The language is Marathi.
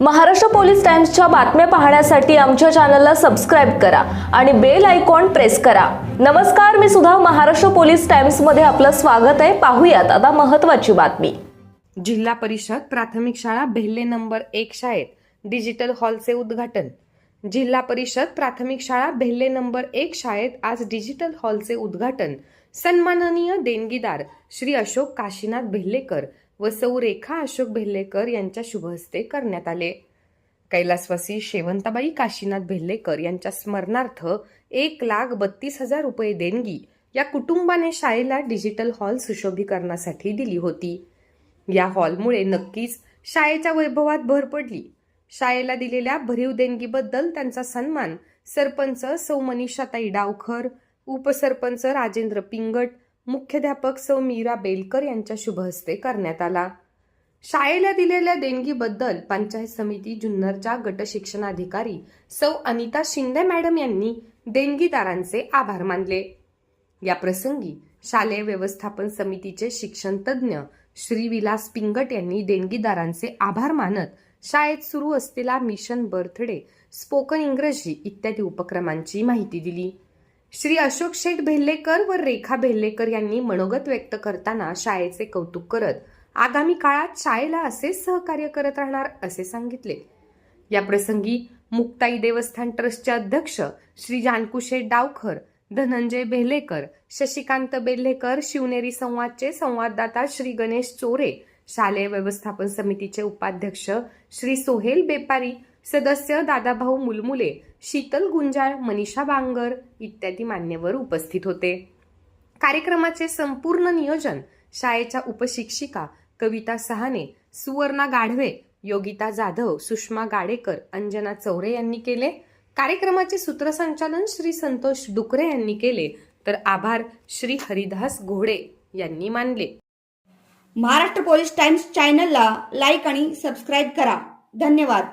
महाराष्ट्र पोलीस टाइम्सच्या बातम्या पाहण्यासाठी आमच्या चॅनलला सबस्क्राईब करा आणि बेल आयकॉन प्रेस करा. नमस्कार मी सुद्धा महाराष्ट्र पोलीस टाइम्समध्ये आपलं स्वागत आहे. पाहूयात आता महत्वाची बातमी. जिल्हा परिषद प्राथमिक शाळा बेल्ले नंबर एक शाळेत डिजिटल हॉलचे उद्घाटन. जिल्हा परिषद प्राथमिक शाळा बेल्ले नंबर एक शाळेत आज डिजिटल हॉलचे उद्घाटन. सन्माननीय देणगीदार श्री अशोक काशीनाथ भेल्लेकर व सौ रेखा अशोक भेल्लेकर यांच्या शुभहस्ते करण्यात आले. कैलासवासी शेवंताबाई काशीनाथ भेल्लेकर यांच्या स्मरणार्थ एक लाख बत्तीस हजार रुपये देणगी या कुटुंबाने शाळेला डिजिटल हॉल सुशोभीकरणासाठी दिली होती. या हॉलमुळे नक्कीच शाळेच्या वैभवात भर पडली. शाळेला दिलेल्या भरीव देणगीबद्दल त्यांचा सन्मान सरपंच सौ मनीषाताई डावखर उपसरपंच राजेंद्र पिंगट मुख्याध्यापक सौ मीरा बेलकर यांच्या शुभहस्ते करण्यात आला. शाळेला दिलेल्या देणगीबद्दल पंचायत समिती जुन्नरच्या गट शिक्षणाधिकारी सौ अनिता शिंदे मॅडम यांनी देणगीदारांचे आभार मानले. या प्रसंगी शालेय व्यवस्थापन समितीचे शिक्षण तज्ज्ञ श्री विलास पिंगट यांनी देणगीदारांचे आभार मानत शाळेत सुरू असलेला मिशन बर्थडे स्पोकन इंग्रजी इत्यादी उपक्रमांची माहिती दिली. श्री अशोक शेठ भेल्लेकर व रेखा भेल्लेकर यांनी मनोगत व्यक्त करताना शाळेचे कौतुक करत आगामी काळात शाळेला असे सहकार्य करत राहणार असे सांगितले. या प्रसंगी मुक्ताई देवस्थान ट्रस्टचे अध्यक्ष श्री जानकुशेठ डावखर धनंजय बेल्हेकर शशिकांत बेल्हेकर शिवनेरी संवादचे संवाददाता श्री गणेश चोरे शालेय व्यवस्थापन समितीचे उपाध्यक्ष श्री सोहेल बेपारी सदस्य दादाभाऊ मुलमुले शीतल गुंजाळ मनीषा बांगर इत्यादी मान्यवर उपस्थित होते. कार्यक्रमाचे संपूर्ण नियोजन शाळेच्या उपशिक्षिका कविता सहाने सुवर्णा गाढवे योगिता जाधव सुषमा गाडेकर अंजना चौरे यांनी केले. कार्यक्रमाचे सूत्रसंचालन श्री संतोष डुकरे यांनी केले. तर आभार श्री हरिदास घोडे यांनी मानले. महाराष्ट्र पोलीस टाइम्स चॅनलला लाईक आणि सबस्क्राईब करा. धन्यवाद.